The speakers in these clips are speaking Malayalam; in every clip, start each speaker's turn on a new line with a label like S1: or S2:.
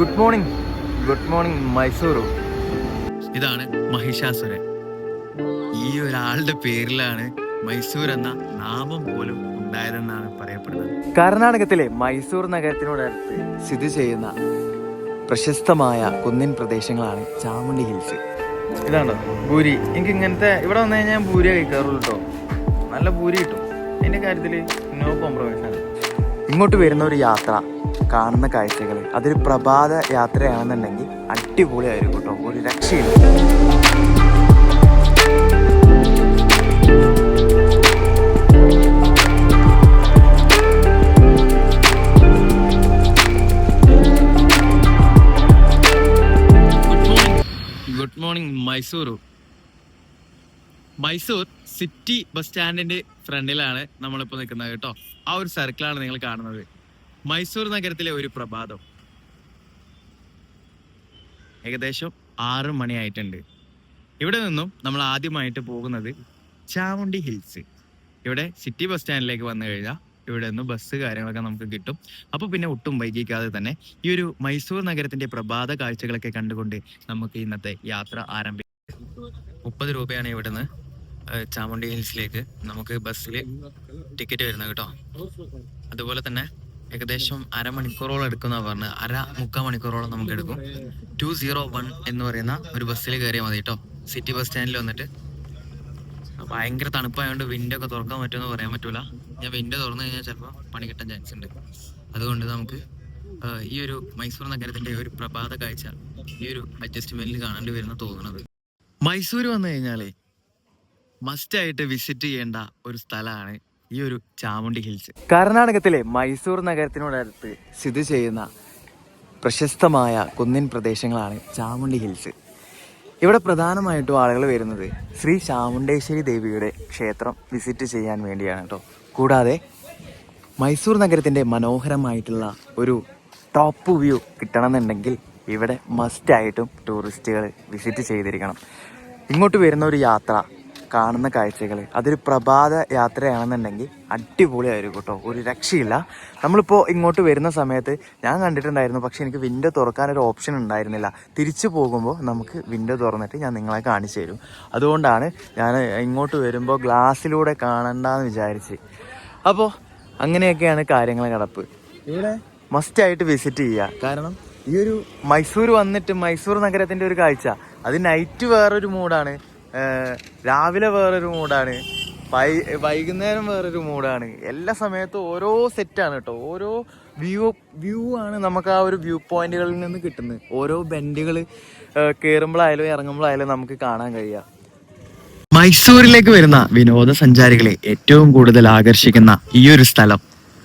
S1: Good morning. Good morning Mysuru.
S2: ഇതാണ് മഹിഷാസുരൻ. ഈ ഒരാളുടെ പേരിലാണ് മൈസൂർ എന്ന നാമം പോലും ഉണ്ടായതെന്നാണ് പറയപ്പെടുന്നത്.
S1: കർണാടകത്തിലെ മൈസൂർ നഗരത്തിനോടടുത്ത് സ്ഥിതി ചെയ്യുന്ന പ്രശസ്തമായ കുന്നിൻ പ്രദേശങ്ങളാണ് ചാമുണ്ടി ഹിൽസ്. ഇതാണോ ഭൂരി. എനിക്ക് ഇങ്ങനത്തെ ഇവിടെ വന്നു കഴിഞ്ഞാൽ ഭൂരി കഴിക്കാറുള്ളൂ കേട്ടോ നല്ല ഭൂരി കിട്ടും. അതിന്റെ കാര്യത്തിൽ നോ കോംപ്രമൈസ് ആണ്. ഇങ്ങോട്ട് വരുന്ന ഒരു യാത്ര കാണുന്ന കാഴ്ചകൾ. അതൊരു പ്രഭാത യാത്രയാണെന്നുണ്ടെങ്കിൽ അടിപൊളിയായിരിക്കും കേട്ടോ. ഒരു രക്ഷയില്ല.
S2: Good morning Mysore city bus സ്റ്റാൻഡിന്റെ ഫ്രണ്ടിലാണ് നമ്മളിപ്പോൾ നിൽക്കുന്നത് കേട്ടോ. ആ ഒരു സർക്കിളാണ് നിങ്ങൾ കാണുന്നത്. മൈസൂർ നഗരത്തിലെ ഒരു പ്രഭാതം. ഏകദേശം ആറ് മണിയായിട്ടുണ്ട്. ഇവിടെ നിന്നും നമ്മൾ ആദ്യമായിട്ട് പോകുന്നത് ചാമുണ്ടി ഹിൽസ്. ഇവിടെ സിറ്റി ബസ് സ്റ്റാൻഡിലേക്ക് വന്നു കഴിഞ്ഞാൽ ഇവിടെ നിന്ന് ബസ് കാര്യങ്ങളൊക്കെ നമുക്ക് കിട്ടും. അപ്പോൾ പിന്നെ ഒട്ടും വൈകിക്കാതെ തന്നെ ഈ ഒരു മൈസൂർ നഗരത്തിന്റെ പ്രഭാത കാഴ്ചകളൊക്കെ കണ്ടുകൊണ്ട് നമുക്ക് ഇന്നത്തെ യാത്ര ആരംഭിക്കാം മുപ്പത് രൂപയാണ് ഇവിടുന്ന് നിന്ന് ചാമുണ്ടി ഹിൽസിലേക്ക് നമുക്ക് ബസ്സിൽ ടിക്കറ്റ് വരുന്നത് കേട്ടോ. അതുപോലെ തന്നെ ഏകദേശം അരമണിക്കൂറോളം എടുക്കുന്ന പറഞ്ഞു. അര മുക്കാൽ മണിക്കൂറോളം നമുക്ക് എടുക്കും ടു സീറോ വൺ എന്ന് പറയുന്ന ഒരു ബസ്സിൽ കയറിയാൽ മതി കേട്ടോ സിറ്റി ബസ് സ്റ്റാൻഡിൽ വന്നിട്ട്. ഭയങ്കര തണുപ്പായതുകൊണ്ട് വിൻഡോ ഒക്കെ തുറക്കാൻ പറ്റുമെന്ന് പറയാൻ പറ്റൂല. ഞാൻ വിൻഡോ തുറന്നു കഴിഞ്ഞാൽ ചിലപ്പോൾ പണി കിട്ടാൻ ചാൻസ് ഉണ്ട്. അതുകൊണ്ട് നമുക്ക് ഈ ഒരു മൈസൂർ നഗരത്തിന്റെ ഒരു പ്രഭാത കാഴ്ച ഈ ഒരു അഡ്ജസ്റ്റ്മെന്റിൽ കാണേണ്ടി വരുന്ന തോന്നുന്നത് മൈസൂർ വന്നു കഴിഞ്ഞാലേ മസ്റ്റായിട്ട് വിസിറ്റ് ചെയ്യേണ്ട ഒരു സ്ഥലമാണ് ഈ ഒരു ചാമുണ്ടി ഹിൽസ്.
S1: കർണാടകത്തിലെ മൈസൂർ നഗരത്തിനോടടുത്ത് സ്ഥിതി ചെയ്യുന്ന പ്രശസ്തമായ കുന്നിൻ പ്രദേശങ്ങളാണ് ചാമുണ്ടി ഹിൽസ്. ഇവിടെ പ്രധാനമായിട്ടും ആളുകൾ വരുന്നത് ശ്രീ ചാമുണ്ടേശ്വരി ദേവിയുടെ ക്ഷേത്രം വിസിറ്റ് ചെയ്യാൻ വേണ്ടിയാണ് കേട്ടോ. കൂടാതെ മൈസൂർ നഗരത്തിന്റെ മനോഹരമായിട്ടുള്ള ഒരു ടോപ്പ് വ്യൂ കിട്ടണമെന്നുണ്ടെങ്കിൽ ഇവിടെ മസ്റ്റായിട്ടും ടൂറിസ്റ്റുകൾ വിസിറ്റ് ചെയ്തിരിക്കണം. ഇങ്ങോട്ട് വരുന്ന ഒരു യാത്ര കാണുന്ന കാഴ്ചകൾ അതൊരു പ്രഭാത യാത്രയാണെന്നുണ്ടെങ്കിൽ അടിപൊളിയായിരിക്കും കേട്ടോ. ഒരു രക്ഷയില്ല. നമ്മളിപ്പോൾ ഇങ്ങോട്ട് വരുന്ന സമയത്ത് ഞാൻ കണ്ടിട്ടുണ്ടായിരുന്നു പക്ഷെ എനിക്ക് വിൻഡോ തുറക്കാനൊരു ഓപ്ഷൻ ഉണ്ടായിരുന്നില്ല. തിരിച്ചു പോകുമ്പോൾ നമുക്ക് വിൻഡോ തുറന്നിട്ട് ഞാൻ നിങ്ങളെ കാണിച്ചു തരും. അതുകൊണ്ടാണ് ഞാൻ ഇങ്ങോട്ട് വരുമ്പോൾ ഗ്ലാസ്സിലൂടെ കാണണ്ടെന്ന് വിചാരിച്ച്. അപ്പോൾ അങ്ങനെയൊക്കെയാണ് കാര്യങ്ങൾ കിടപ്പ്. ഇവിടെ മസ്റ്റായിട്ട് വിസിറ്റ് ചെയ്യുക കാരണം ഈ ഒരു മൈസൂർ വന്നിട്ട് മൈസൂർ നഗരത്തിന്റെ ഒരു കാഴ്ച. അത് നൈറ്റ് വേറൊരു മൂഡാണ് രാവിലെ വേറൊരു മൂഡാണ്. വൈ വൈകുന്നേരം വേറൊരു മൂഡാണ്. എല്ലാ സമയത്തും ഓരോ സെറ്റാണ് കേട്ടോ ഓരോ വ്യൂ വ്യൂ ആണ് നമുക്ക് ആ ഒരു വ്യൂ പോയിന്റുകളിൽ നിന്ന് കിട്ടുന്നത്. ഓരോ ബെൻഡുകൾ കയറുമ്പോഴായാലും ഇറങ്ങുമ്പോഴായാലും നമുക്ക് കാണാൻ കഴിയുക
S2: മൈസൂരിലേക്ക് വരുന്ന വിനോദസഞ്ചാരികളെ ഏറ്റവും കൂടുതൽ ആകർഷിക്കുന്ന ഈ ഒരു സ്ഥലം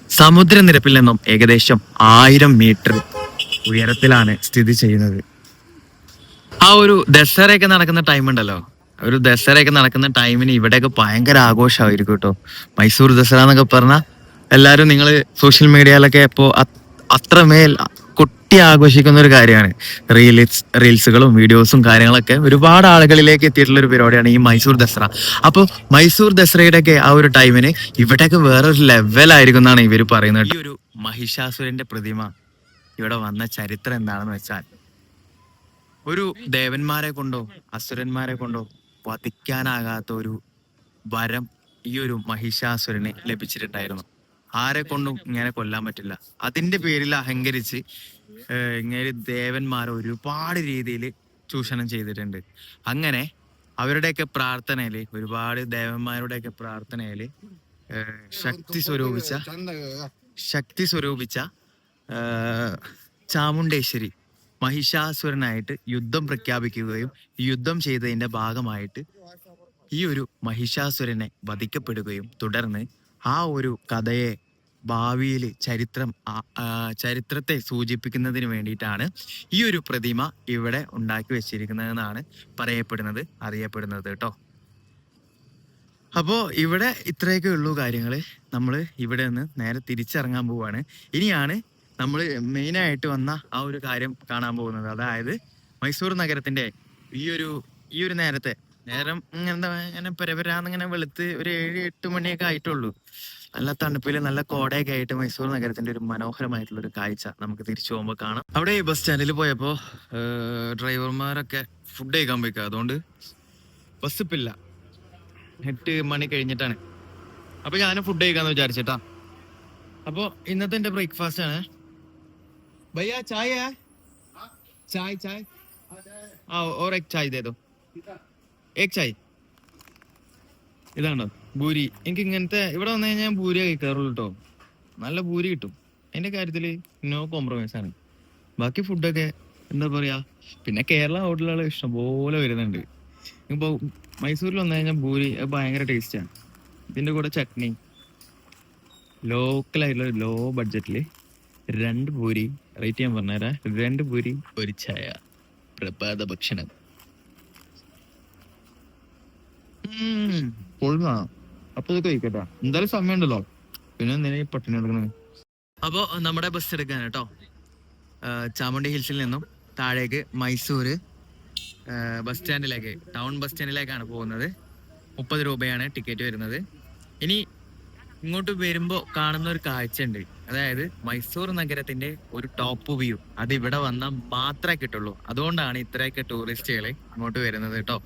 S2: സമുദ്രനിരപ്പിൽ നിന്നും ഏകദേശം ആയിരം മീറ്റർ ഉയരത്തിലാണ് സ്ഥിതി ചെയ്യുന്നത്. ആ ഒരു ദസറയൊക്കെ നടക്കുന്ന ടൈം ഉണ്ടല്ലോ. ഒരു ദസറയൊക്കെ നടക്കുന്ന ടൈമിന് ഇവിടെയൊക്കെ ഭയങ്കര ആഘോഷമായിരിക്കും കേട്ടോ. മൈസൂർ ദസറ എന്നൊക്കെ പറഞ്ഞാൽ എല്ലാവരും നിങ്ങൾ സോഷ്യൽ മീഡിയയിലൊക്കെ ഇപ്പോൾ അത്രമേൽ കൊട്ടി ആഘോഷിക്കുന്ന ഒരു കാര്യമാണ്. റീൽസ് റീൽസുകളും വീഡിയോസും കാര്യങ്ങളൊക്കെ ഒരുപാട് ആളുകളിലേക്ക് എത്തിയിട്ടുള്ള ഒരു പരിപാടിയാണ് ഈ മൈസൂർ ദസറ. അപ്പോൾ മൈസൂർ ദസറയുടെ ഒക്കെ ആ ഒരു ടൈമിന് ഇവിടെയൊക്കെ വേറൊരു ലെവലായിരിക്കും എന്നാണ് ഇവർ പറയുന്നത് ഈ ഒരു മഹിഷാസുരന്റെ പ്രതിമ ഇവിടെ വന്ന ചരിത്രം എന്താണെന്ന് വെച്ചാൽ ഒരു ദേവന്മാരെ കൊണ്ടോ അസുരന്മാരെ കൊണ്ടോ വധിക്കാനാകാത്ത ഒരു വരം ഈ ഒരു മഹിഷാസുരനെ ലഭിച്ചിട്ടുണ്ടായിരുന്നു. ആരെ കൊണ്ടും ഇങ്ങനെ കൊല്ലാൻ പറ്റില്ല. അതിന്റെ പേരിൽ അഹങ്കരിച്ച് ഇങ്ങനെ ദേവന്മാരെ ഒരുപാട് രീതിയിൽ ചൂഷണം ചെയ്തിട്ടുണ്ട്. അങ്ങനെ അവരുടെയൊക്കെ പ്രാർത്ഥനയിൽ ഒരുപാട് ദേവന്മാരുടെയൊക്കെ പ്രാർത്ഥനയിൽ ശക്തി സ്വരൂപിച്ച ശക്തി സ്വരൂപിച്ച ചാമുണ്ടേശ്വരി മഹിഷാസുരനായിട്ട് യുദ്ധം പ്രഖ്യാപിക്കുകയും യുദ്ധം ചെയ്തതിന്റെ ഭാഗമായിട്ട് ഈ ഒരു മഹിഷാസുരനെ വധിക്കപ്പെടുകയും തുടർന്ന് ആ ഒരു കഥയെ ഭാവിയിൽ ചരിത്രം ചരിത്രത്തെ സൂചിപ്പിക്കുന്നതിന് വേണ്ടിയിട്ടാണ് ഈ ഒരു പ്രതിമ ഇവിടെ ഉണ്ടാക്കി വെച്ചിരിക്കുന്നതെന്നാണ് പറയപ്പെടുന്നത് അറിയപ്പെടുന്നത് കേട്ടോ. അപ്പോൾ ഇവിടെ ഇത്രയൊക്കെ ഉള്ളൂ കാര്യങ്ങൾ നമ്മൾ ഇവിടെ നിന്ന് നേരെ തിരിച്ചിറങ്ങാൻ പോവാണ്. ഇനിയാണ് നമ്മൾ മെയിനായിട്ട് വന്ന ആ ഒരു കാര്യം കാണാൻ പോകുന്നത്. അതായത് മൈസൂർ നഗരത്തിന്റെ ഈ ഒരു ഈ ഒരു നേരത്തെ നേരം ഇങ്ങനെ ഇങ്ങനെ പരപരാന്നിങ്ങനെ വെളുത്ത് ഒരു ഏഴ് എട്ട് മണിയൊക്കെ ആയിട്ടുള്ളൂ. നല്ല തണുപ്പിൽ നല്ല കോടയൊക്കെ ആയിട്ട് മൈസൂർ നഗരത്തിന്റെ ഒരു മനോഹരമായിട്ടുള്ള ഒരു കാഴ്ച നമുക്ക് തിരിച്ചു പോകുമ്പോൾ കാണാം. അവിടെ ഈ ബസ് സ്റ്റാൻഡിൽ പോയപ്പോൾ ഡ്രൈവർമാരൊക്കെ ഫുഡ് കഴിക്കാൻ പോയിക്കുക അതുകൊണ്ട് ബസ് ഇപ്പില്ല എട്ട് മണി കഴിഞ്ഞിട്ടാണ്. അപ്പൊ ഞാൻ ഫുഡ് കഴിക്കാന്ന് വിചാരിച്ചിട്ടാ. അപ്പോൾ ഇന്നത്തെ എന്റെ ബ്രേക്ക്ഫാസ്റ്റ് ആണ്. भैया चाय है चाय चाय हाँ और एक चाय दे दो एक चाय ഇതാണോ ഭൂരി എനിക്ക് ഇങ്ങനത്തെ ഇവിടെ വന്നു കഴിഞ്ഞാൽ ഭൂരി കഴിക്കാറുള്ളൂ കേട്ടോ നല്ല ഭൂരി കിട്ടും അതിന്റെ കാര്യത്തിൽ നോ കോംപ്രമൈസ് ആണ് ബാക്കി ഫുഡൊക്കെ എന്താ പറയാ പിന്നെ കേരള ഹോട്ടലുകൾ ഇഷ്ടംപോലെ വരുന്നുണ്ട് ഇപ്പൊ മൈസൂരിൽ വന്നു കഴിഞ്ഞാൽ ഭൂരി അത് ഭയങ്കര ടേസ്റ്റാണ് ഇതിന്റെ കൂടെ ചട്നി ലോക്കൽ ആയിട്ടുള്ള ലോ ബഡ്ജറ്റില് രണ്ട് പൂരി റേറ്റ് ഞാൻ പറഞ്ഞുതരാം. രണ്ട് പൂരി ഒരു ചായ. പ്രഭാത ഭക്ഷണം. അപ്പൊ ഇത് കഴിക്കട്ടെ. എന്തായാലും സമയമുണ്ടല്ലോ. പിന്നെ എന്തിനാ പട്ടിണി എടുക്കണേ അപ്പോ നമ്മുടെ ബസ് എടുക്കാൻ കേട്ടോ. ചാമുണ്ടി ഹിൽസിൽ നിന്നും താഴേക്ക് മൈസൂർ ബസ് സ്റ്റാൻഡിലേക്ക് ടൗൺ ബസ് സ്റ്റാൻഡിലേക്കാണ് പോകുന്നത്. മുപ്പത് രൂപയാണ് ടിക്കറ്റ് വരുന്നത്. ഇനി ഇങ്ങോട്ട് വരുമ്പോ കാണുന്ന ഒരു കാഴ്ച ഉണ്ട് അതായത് മൈസൂർ നഗരത്തിന്റെ ഒരു ടോപ്പ് വ്യൂ അത് ഇവിടെ വന്നാൽ മാത്രമേ കിട്ടുള്ളൂ. അതുകൊണ്ടാണ് ഇത്രയൊക്കെ ടൂറിസ്റ്റുകൾ ഇങ്ങോട്ട് വരുന്നത് കേട്ടോ.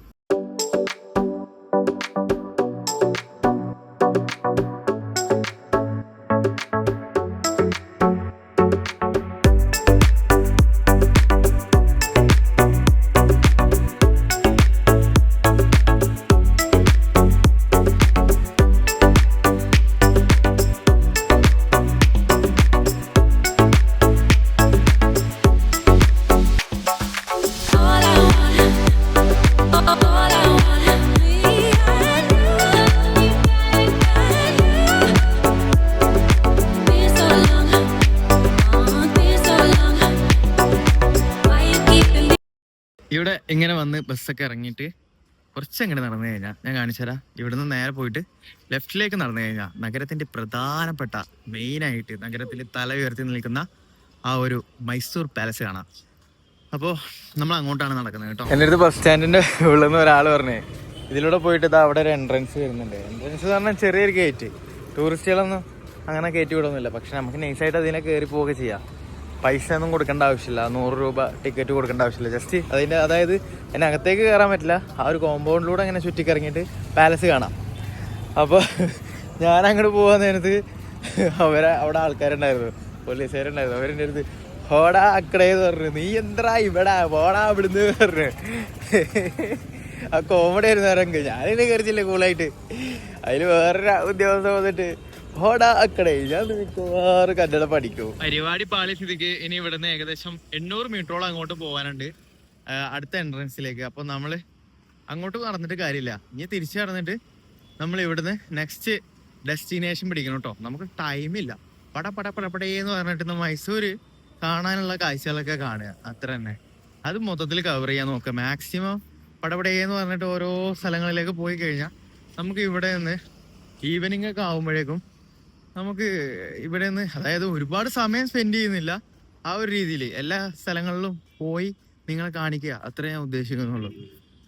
S2: ഇവിടെ ഇങ്ങനെ വന്ന് ബസ്സൊക്കെ ഇറങ്ങിയിട്ട് കുറച്ച് അങ്ങനെ നടന്നു കഴിഞ്ഞാൽ ഞാൻ കാണിച്ചു തരാം ഇവിടുന്ന് നേരെ പോയിട്ട് ലെഫ്റ്റിലേക്ക് നടന്നു കഴിഞ്ഞാൽ നഗരത്തിന്റെ പ്രധാനപ്പെട്ട മെയിനായിട്ട് നഗരത്തിൽ തല ഉയർത്തി നിൽക്കുന്ന ആ ഒരു മൈസൂർ പാലസ് കാണാം. അപ്പോൾ നമ്മൾ അങ്ങോട്ടാണ് നടക്കുന്നത് കേട്ടോ.
S1: എന്റെ അടുത്ത് ബസ് സ്റ്റാൻഡിന്റെ ഉള്ളിൽ നിന്ന് ഒരാൾ പറഞ്ഞേ ഇതിലൂടെ പോയിട്ട് ഇതാ അവിടെ ഒരു എൻട്രൻസ് വരുന്നുണ്ട്. എൻട്രൻസ് എന്ന് പറഞ്ഞാൽ ചെറിയൊരു ഗേറ്റ് ടൂറിസ്റ്റുകളൊന്നും അങ്ങനെ കയറ്റി വിടൊന്നുമില്ല. പക്ഷെ നമുക്ക് നൈസായിട്ട് അതിനെ കയറി പോവുക ചെയ്യാം. പൈസ ഒന്നും കൊടുക്കേണ്ട ആവശ്യമില്ല. നൂറ് രൂപ ടിക്കറ്റ് കൊടുക്കേണ്ട ആവശ്യമില്ല. ജസ്റ്റ് അതിന്റെ അതായത് എന്നെ അകത്തേക്ക് കയറാൻ പറ്റില്ല. ആ ഒരു കോമ്പൗണ്ടിലൂടെ അങ്ങനെ ചുറ്റിക്കറങ്ങിയിട്ട് പാലസ് കാണാം. അപ്പോൾ ഞാൻ അങ്ങോട്ട് പോകാൻ നേരത്ത് അവരെ അവിടെ ആൾക്കാരുണ്ടായിരുന്നു. പോലീസുകാരുണ്ടായിരുന്നു. അവരെന്റെ അടുത്ത് ഹോടാ അക്കടേന്ന് പറഞ്ഞു നീ എന്താ ഇവിടെ? ഹോടാ ഇവിടുന്ന് പറഞ്ഞു. ആ കോമഡി ആയിരുന്നു ആരെങ്കിൽ ഞാനിനെ കയറിച്ചില്ല കൂളായിട്ട് അതിൽ വേറൊരു ഉദ്യോഗസ്ഥ വന്നിട്ട് ഹോടാ അക്കടേ
S2: പരിപാടി ഇനി ഇവിടുന്ന് ഏകദേശം എണ്ണൂറ് മീറ്ററോളം അങ്ങോട്ട് പോകാനുണ്ട് അടുത്ത എൻട്രൻസിലേക്ക് അപ്പൊ നമ്മൾ അങ്ങോട്ട് നടന്നിട്ട് കാര്യമില്ല. ഇനി തിരിച്ചു നടന്നിട്ട് നമ്മൾ ഇവിടുന്ന് നെക്സ്റ്റ് ഡെസ്റ്റിനേഷൻ പിടിക്കണം കേട്ടോ. നമുക്ക് ടൈമില്ല പട പട പടപടേന്ന് പറഞ്ഞിട്ട് മൈസൂര് കാണാനുള്ള കാഴ്ചകളൊക്കെ കാണുക. അത്ര തന്നെ. അത് മൊത്തത്തിൽ കവർ ചെയ്യാൻ നോക്കുക. മാക്സിമം പടപടേന്ന് പറഞ്ഞിട്ട് ഓരോ സ്ഥലങ്ങളിലേക്ക് പോയി കഴിഞ്ഞാൽ നമുക്ക് ഇവിടെ നിന്ന് ഈവനിങ് ഒക്കെ ആകുമ്പോഴേക്കും നമുക്ക് ഇവിടെ നിന്ന് അതായത് ഒരുപാട് സമയം സ്പെൻഡ് ചെയ്യുന്നില്ല. ആ ഒരു രീതിയിൽ എല്ലാ സ്ഥലങ്ങളിലും പോയി നിങ്ങളെ കാണിക്കുക. അത്രേ ഞാൻ ഉദ്ദേശിക്കുന്നുള്ളൂ.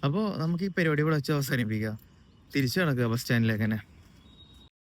S2: അപ്പോൾ നമുക്ക് ഈ പരിപാടി ഇവിടെ വെച്ച് അവസാനിപ്പിക്കുക തിരിച്ചു നടക്കുക ബസ് സ്റ്റാൻഡിലേക്ക് തന്നെ.